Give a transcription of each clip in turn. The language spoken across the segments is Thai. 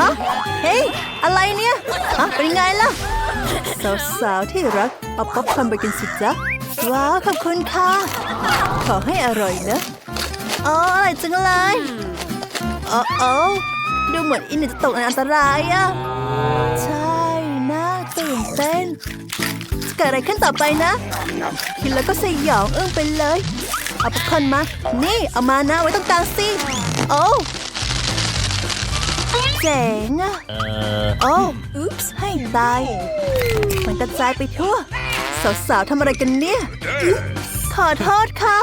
ฮะเฮ้ย อะไรเนี่ยฮะเป็นไงล่ะ สาวๆที่รัก เอาป๊อปคอร์นไปกินสิจ๊ะ ว้าว ขอบคุณค่ะ ขอให้อร่อยนะอ๋ออร่อยจังเลยโอ้โอดูเหมือนอินจะตกในอันตรายอะใช่น่าตื่นเต้นเกิดอะไรขึ้นต่อไปนะ คิดแล้วก็สยองอึ้งไปเลย เอาป๊อปคอร์นมา นี่ เอามานะไว้ตรงกลางสิโอ้ เจ๋งอะโอ้อุ๊ปส์ให้ตาย มันกระจายไปทั่ว สาวๆทำอะไรกันเนี่ย ขอโทษค่ะ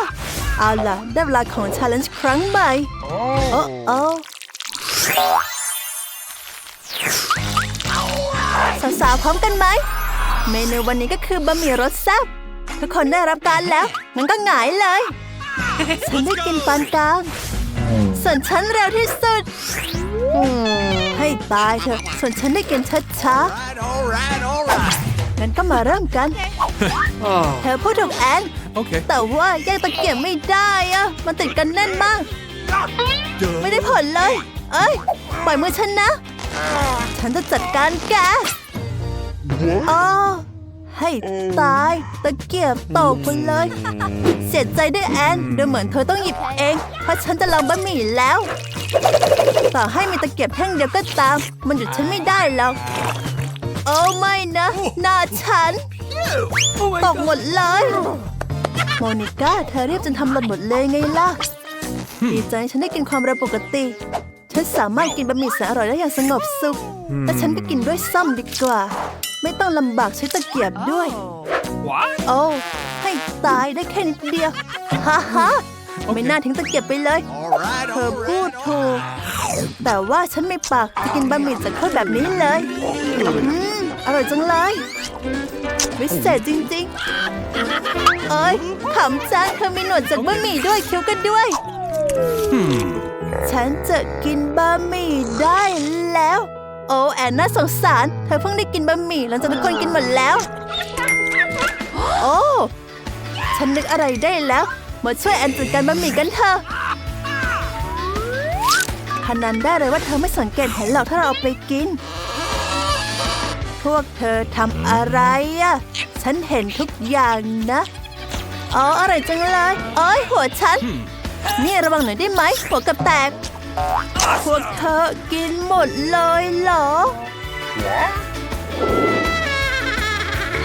เอาล่ะ ได้เวลาของ challenge ครั้งใหม่ โอ้โอ้สาวๆพร้อมกันไหม เมนูวันนี้ก็คือบะหมี่รสแซ่บทุกคนได้รับการแล้ว งั้นก็หงายเลย ฉันได้กินปานกลางส่วนฉันเร็วที่สุดอืม ให้ตายเถอะส่วนฉันได้กินช้า All right, all right, all right. ๆงั้นก็มาเริ่มกัน เธอพูดถูกแอน Okay. แต่ว่าแยกตะเกียบไม่ได้อะมันติดกันแน่นมาก ไม่ได้ผลเลย เอ้ย ปล่อยมือฉันนะ ฉันจะจัดการแกอ๋อ ให้ตาย ตะเกียบตกไปเลย เสียใจด้วยแอนดูเหมือนเธอต้องหยิบเอง เพราะฉันจะลองบะหมี่แล้ว ต่อให้มีตะเกียบแท่งเดียวก็ตาม มันหยุดฉันไม่ได้หรอกโอ้ไม่นะหน้าฉันตกหมดเลยโมนิก้าเธอรีบจนทำหล่นหมดเลยไงล่ะดีใจฉันได้กินความเร็วปกติ ฉันสามารถกินบะหมี่แสนอร่อยได้อย่างสงบสุขแต่ฉันก็กินด้วยซ่อมดีกว่า ไม่ต้องลำบากใช้ตะเกียบด้วย What? โอ้ ให้ตายได้แค่นิดเดียว ฮ่าฮ่าไม่น่าทิ้งตะเกียบไปเลย All right, เธอ all พูดถูก แต่ว่าฉันไม่ปากจะกินบะหมี่จากถ้วยแบบนี้เลย อืม อร่อยจังเลย วิเศษจริงๆ เอ้ยขำจังเธอมีหนวดจากบะหมี่ด้วยคิ้วกันด้วย ฉันจะกินบะหมี่ได้แล้วโอ้แอนน่าสงสาร เธอเพิ่งได้กินบะหมี่หลังจากทุกคนกินหมดแล้ว โอ้ฉันนึกอะไรได้แล้ว มาช่วยแอนจัดการบะหมี่กันเถอะพนันได้เลยว่าเธอไม่สังเกตเห็นหรอกถ้าเราเอาไปกิน พวกเธอทำอะไรอะฉันเห็นทุกอย่างนะอ๋ออร่อยจังเลยโอ้ยหัวฉัน นี่ระวังหน่อยได้ไหมหัวกับแตก พวกเธอกินหมดเลยเหรอ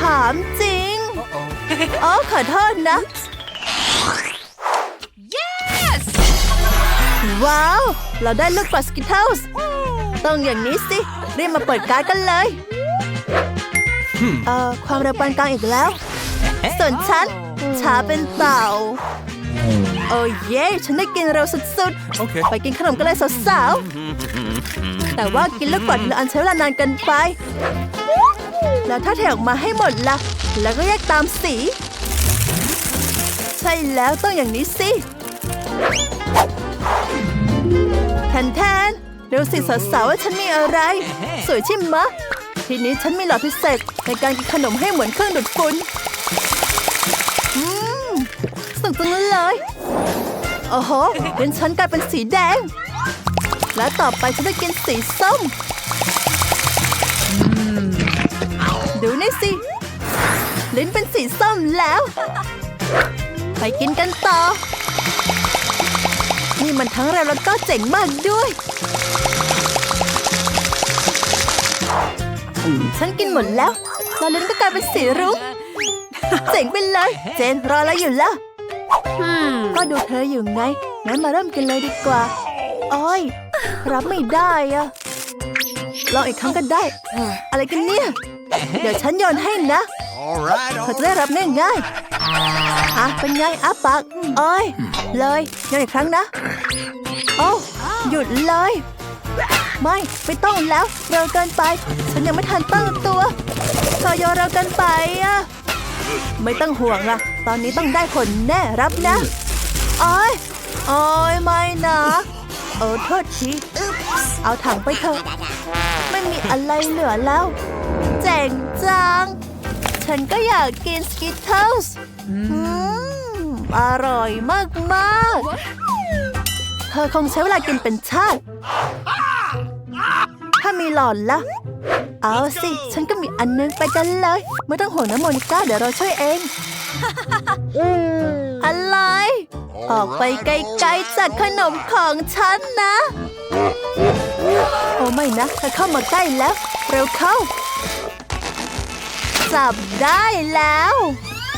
ถามจริง อ๋อขอโทษนะ Yes! ว้าว เราได้ลูกปัสกิทเทิลส์ต้องอย่างนี้สิ รีบมาเปิดการ์ดกันเลย เอ่อ ความเร็วปานกลางอีกแล้ว ส่วนฉันช้าเป็นเต่า โอ้เย่ฉันได้กินเร็วสุด Okay. ๆไปกินขนมกันเลยสาวๆ แต่ว่ากินลูกปัดละอันใช้เวลานานเกินไป แล้วถ้าเทออกมาให้หมดละ แล้วก็แยกตามสี ใช่แล้วต้องอย่างนี้สิแทนแทนๆดูสิสาวๆว่าฉันมีอะไร สวยใช่ไหมะ ทีนี้ฉันมีหลอดพิเศษในการกินขนมให้เหมือนเครื่องดูดฝุ่นอืมสนุกจังเลย โอ้โหเป็นฉันกลายเป็นสีแดง และต่อไปฉันจะกินสีส้มดูนี่สิ ลิ้นเป็นสีส้มแล้ว ไปกินกันต่อ นี่มันทั้งเร็วแล้วก็เจ๋งมากด้วย ฉันกินหมดแล้วแล้วลิ้นก็กลายเป็นสีรุ้งเจ๋งไปเลย เจนรอแล้วอยู่แล้ว ก็ดูเธออยู่ไง งั้นมาเริ่มกันเลยดีกว่า อ้อย รับไม่ได้อะลองอีกครั้งก็ได้ อะไรกันเนี่ย เดี๋ยวฉันโยนให้นะ All right, เธ all อจะได้รับง่ายๆอะเป็นไงอ้าปากอ้อย เลยโยนอีกครั้งนะ โอ้หยุดเลย ไม่ไม่ต้องแล้วเร็วเกินไป ฉันยังไม่ทันตั้งตัวเธอโยนเร็วเกินไปอะไม่ต้องห่วงละ ตอนนี้ต้องได้ผลแน่รับนะอ้อยอ้อยไม่นะเออโทษทีเอาถังไปเถอะไม่มีอะไรเหลือแล้ว เจ๋งจัง ฉันก็อยากกินสกิทเทิลส์อร่อยมากๆ เธอคงใช้เวลากินเป็นชาติ ถ้ามีหลอดละเอาสิ ฉันก็มีอันนึงไปกันเลย ไม่ต้องห่วงนะโมนิก้าเดี๋ยวเราช่วยเอง อะไร ออกไปไกลๆจากขนมของฉันนะ โอ้ไม่นะเธอเข้ามาใกล้แล้ว เร็วเข้า จับได้แล้ว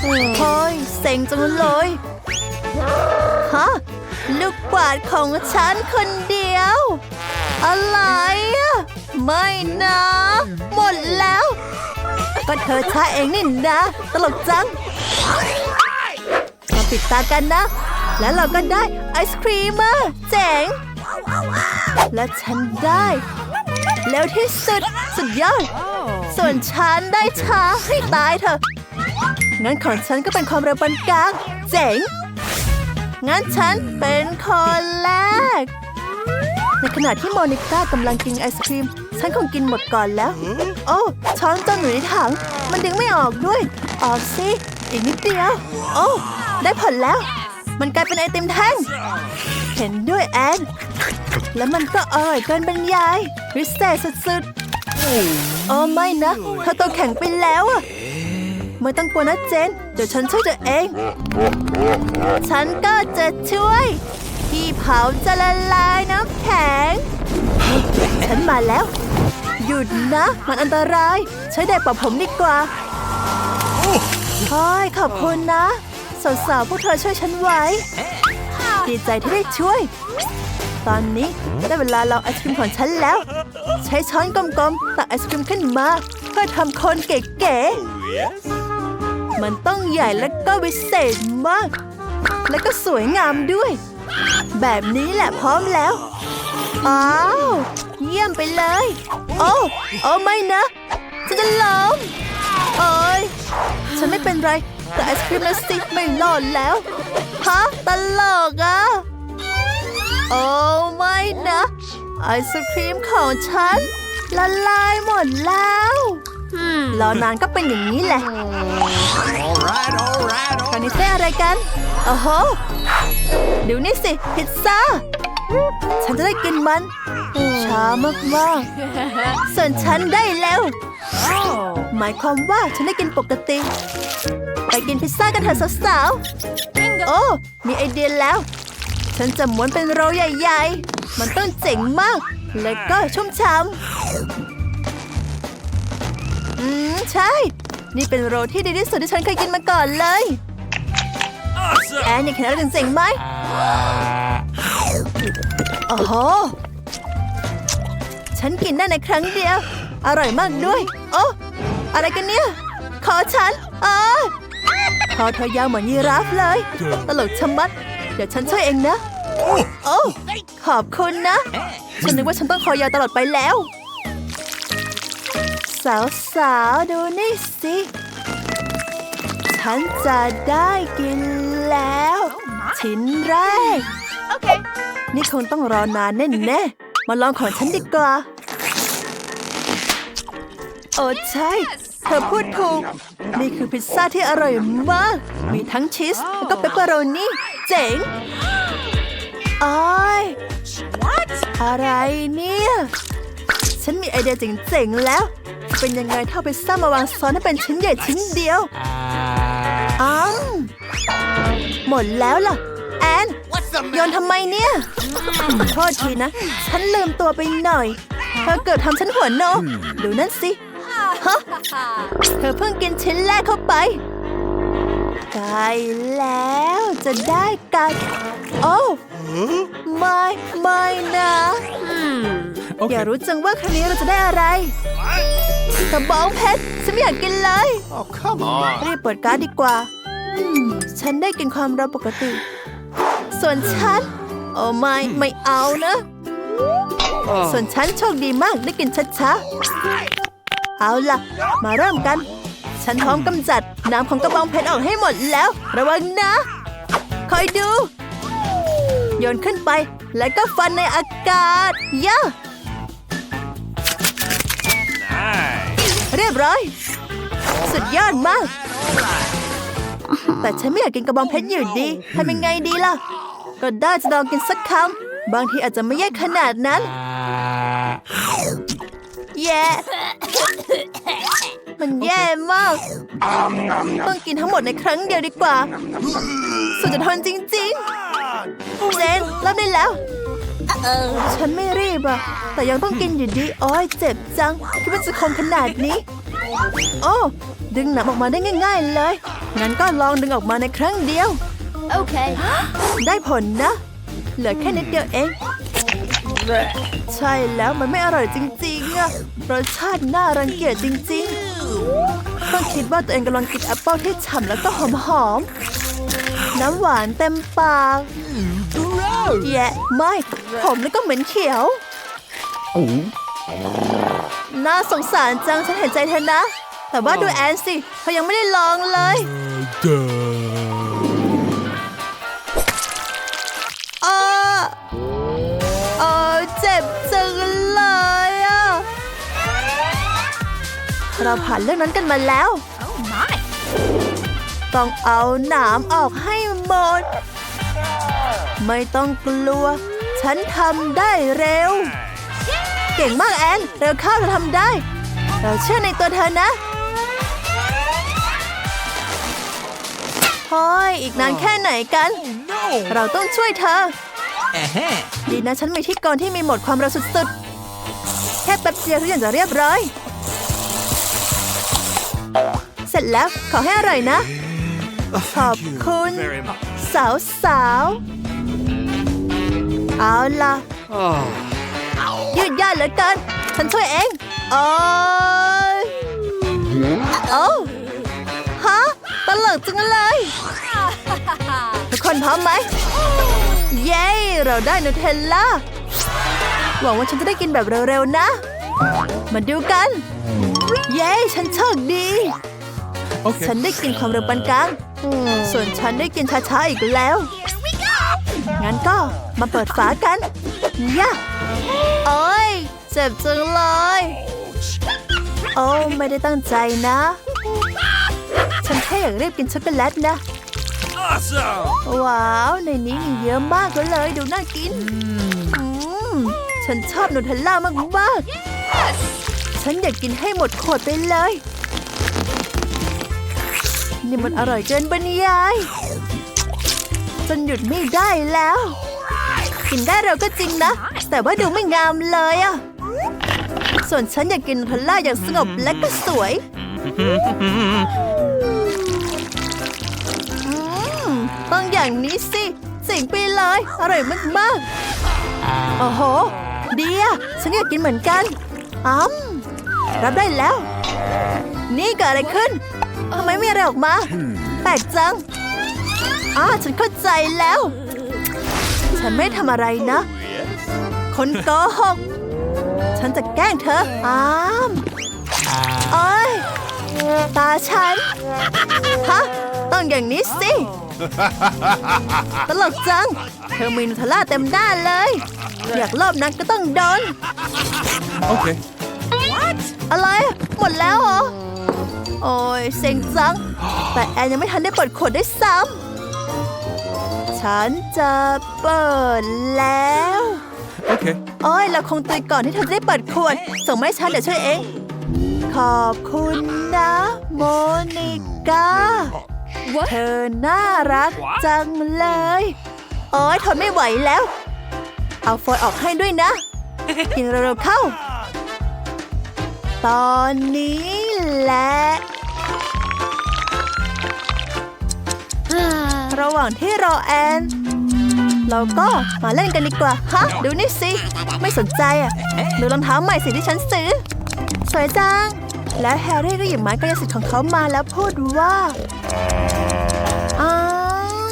โอ้ยเซ็งจังเลยฮะลูกกวาดของฉันคนเดียว อะไรอะไม่นะ หมดแล้ว ก็เธอช้าเองนี่นะ ตลกจังมาปิดตากันนะ แล้วเราก็ได้ไอศครีมอะเจ๋ง และฉันได้ แล้วที่สุดสุดยอด ส่วนฉันได้ช้าให้ตายเถอะงั้นของฉันก็เป็นความเร็วปานกลางเจ๋ง งั้นฉันเป็นคนแรก ในขณะที่โมนิก้ากำลังกินไอศครีม ฉันคงกินหมดก่อนแล้ว โอ้ช้อนจมอยู่ในถัง มันดึงไม่ออกด้วย ออกสิอีกนิดเดียว โอ้ ได้ผลแล้ว มันกลายเป็นไอติมแท่ง เห็นด้วยแอน แล้วมันก็อร่อยเกินบรรยายวิเศษสุดๆ โอ้ไม่นะเธอตัวแข็งไปแล้วอะไม่ต้องกลัวนะเจน เดี๋ยวฉันช่วยเธอเอง ฉันก็จะช่วย ที่เผาจะละลายน้ำแข็ง ฉันมาแล้ว หยุดนะ มันอันตราย ใช้แดดเป่าผมดีกว่าเฮ้ยขอบคุณนะ สาวๆพวกเธอช่วยฉันไว้ ดีใจที่ได้ช่วย ตอนนี้ได้เวลาลองไอศครีมของฉันแล้ว ใช้ช้อนกลมๆตักไอศครีมขึ้นมา เพื่อทำคนเก๋ๆมันต้องใหญ่และก็วิเศษมาก และก็สวยงามด้วย แบบนี้แหละพร้อมแล้ว อ้าว เยี่ยมไปเลย โอ้โอ้ไม่นะฉันจะล้มโอ้ยฉันไม่เป็นไร แต่ไอศครีมนะสิไม่รอดแล้ว ฮะตลกอะ โอ้ไม่นะ ไอศครีมของฉัน ละลายหมดแล้ว Hmm. รอนานก็เป็นอย่างนี้แหละ All right, all right, คราว all นี้ได้อะไรกัน โอ้โหดูนี่สิ พิซซ่า ฉันจะได้กินมันช้ามากๆส่วนฉันได้แล้ว Oh. หมายความว่าฉันได้กินปกติ ไปกินพิซซ่ากันเถอะสาวๆโอ้ มีไอเดียแล้ว ฉันจะม้วนเป็นโรลใหญ่ๆ มันต้องเจ๋งมาก และก็ชุ่มฉ่ำอืม ใช่ นี่เป็นโรลที่ดีที่สุดที่ฉันเคยกินมาก่อนเลย Awesome. แอนอยากเห็นอะไรเจ๋งๆไหม โอ้โห ฉันกินได้ในครั้งเดียว อร่อยมากด้วย โอ้อะไรกันเนี่ย ขอฉันอ๋อคอเธอยาวเหมือนยีราฟเลย ตลกชะมัด เดี๋ยวฉันช่วยเองนะ โอ้ขอบคุณนะ ฉันนึกว่าฉันต้องคอยาวตลอดไปแล้ว สาวๆดูนี่สิ ฉันจะได้กินแล้ว ชิ้นแรก Okay. นี่คงต้องรอนานแน่ๆ มาลองของฉันดีกว่า โอ้ใช่ เธอพูดถูก นี่คือพิซซ่าที่อร่อยมาก มีทั้งชีสแล้วก็เปปเปอโรนีเจ๋งอ้อยอะไรเนี่ย ฉันมีไอเดียเจ๋งๆแล้ว เป็นยังไงถ้าเอาพิซซ่ามาวางซ้อนให้เป็นชิ้นใหญ่ชิ้นเดียวอ้าวหมดแล้วล่ะ โยนทำไมเนี่ยขอโทษทีนะ ฉันลืมตัวไปหน่อย เธอเกิดทำฉันหัวโนดูนั่นสิฮะเธอเพิ่งกินชิ้นแรกเข้าไปใกล้แล้วจะได้กัดโอ้ไม่ไม่นะ Hmm. อยากรู้จังว่าครั้งนี้เราจะได้อะไรกระบองเพชรฉันไม่อยากกินเลย Oh, come on. รีบเปิดการ์ดดีกว่า ฉันได้กินความเร็วปกติ ส่วนฉัน โอ้ไม่ไม่เอานะ ส่วนฉันโชคดีมากได้กินช้าๆเอาล่ะ มาเริ่มกัน ฉันพร้อมกำจัดน้ำของกระบองเพชรออกให้หมดแล้ว ระวังนะ คอยดู โยนขึ้นไป แล้วก็ฟันในอากาศย่า Nice. เรียบร้อย สุดยอดมาก แต่ฉันไม่อยากกินกระบองเพชรอยู่ดีทำยังไงดีล่ะ ก็ได้จะลองกินสักคำบางทีอาจจะไม่แย่ขนาดนั้น แย่ มันแย่มาก ต้องกินทั้งหมดในครั้งเดียวดีกว่า สุดจะทนจริงๆเจนรับได้แล้ว ฉันไม่รีบอะแต่ยังต้องกินอยู่ดีโอ้ยเจ็บจัง คิดว่าจะคมขนาดนี้ โอ้ ดึงหนังออกมาได้ง่าย ๆ เลย งั้นก็ลองดึงออกมาในครั้งเดียว Okay. ได้ผลนะ เหลือแค่นิดเดียวเอง ใช่แล้วมันไม่อร่อยจริงๆอะรสชาติน่ารังเกียจจริงๆต้องคิดว่าตัวเองกำลังกินแอปเปิลที่ฉ่ำแล้วก็หอมๆ น้ำหวานเต็มปากแย่ไม่ผมแล้วก็เหม็นเขียว น่าสงสารจังฉันเห็นใจเธอนะ แต่ว่าดูแอนสิเธอยังไม่ได้ลองเลย เราผ่านเรื่องนั้นกันมาแล้ว Oh my. ต้องเอาหนามออกให้หมด ไม่ต้องกลัว ฉันทำได้เร็ว เก่งมากแอนเร็วเข้าเราทำได้ เราเชื่อในตัวเธอนะเฮ้ยอีกนานแค่ไหนกัน No. เราต้องช่วยเธอ Uh-huh. ดีนะฉันมีที่กรที่มีโหมดความเร็วสุดๆ แค่แป๊บเดียวทุกอย่างจะเรียบร้อย เสร็จแล้ว ขอให้อร่อยนะ ขอบคุณ สาวสาวเอาล่ะยืดยาดเหลือเกิน ฉันช่วยเองโอ้ยโอ้ฮะตลกจังเลย ทุกคนพร้อมไหม เย้ เราได้นูเทลล่า หวังว่าฉันจะได้กินแบบเร็วๆนะ มาดูกัน เย้ ฉันโชคดี ฉันได้กินความเร็วปานกลาง ส่วนฉันได้กินช้าๆอีกแล้ว งั้นก็มาเปิดฝากันยะโอ้ยเจ็บจังเลย โอ้ไม่ได้ตั้งใจนะ ฉันแค่อยากรีบกินช็อกโกแลตนะ Awesome. ว้าว ในนี้มีเยอะมากเลยดูน่ากินอืมฉันชอบนูเทลล่ามากๆ ฉันอยากกินให้หมดขวดไปเลย นี่มันอร่อยเกินบรรยายจนหยุดไม่ได้แล้ว กินได้เร็วก็จริงนะ แต่ว่าดูไม่งามเลยอะส่วนฉันอยากกินนูเทลล่าอย่างสงบและก็สวย ต้องอย่างนี้สิสิงไปเลย อร่อยมากๆ โอ้โหดีอะฉันอยากกินเหมือนกันอ้ำรับได้แล้ว นี่เกิดอะไรขึ้น ทำไมไม่อะไรออกมา แปลกจังอ้าฉันเข้าใจแล้ว ฉันไม่ทำอะไรนะ คนโกหก ฉันจะแกล้งเธอ อ้ามโอ้ยตาฉัน ฮะ ต้องอย่างนี้สิ ตลกจัง เธอมีนูเทลล่าเต็มด้านเลย อยากรอบนักก็ต้องโดน Okay. อะไร หมดแล้วเหรอ โอ้ยเซ็งจัง แต่แอนยังไม่ทันได้เปิดขวดได้วยซ้ำ ฉันจะเปิดแล้ว Okay. โอ้ยเราคงตุยก่อนที่เธอจะได้เปิดขวด ส่งมาให้ฉันเดี๋ยวช่วยเอง ขอบคุณนะ โมนิก้าเธอน่ารักจังเลย โอ้ยทนไม่ไหวแล้ว เอาฟอยล์ออกให้ด้วยนะ กินเร็วๆเข้า ตอนนี้ แหละ ระหว่างที่รอแอน เราก็มาเล่นกันดีกว่า ฮะ ดูนี่สิ ไม่สนใจอะ ดูรองเท้าใหม่สิที่ฉันซื้อ สวยจัง แล้วแฮร์รี่ก็หยิบไม้กายสิทธิ์ของเขามาแล้วพูดว่าอ้าว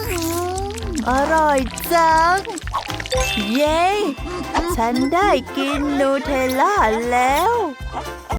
อร่อยจัง เย้ ฉันได้กินนูเทลล่าแล้ว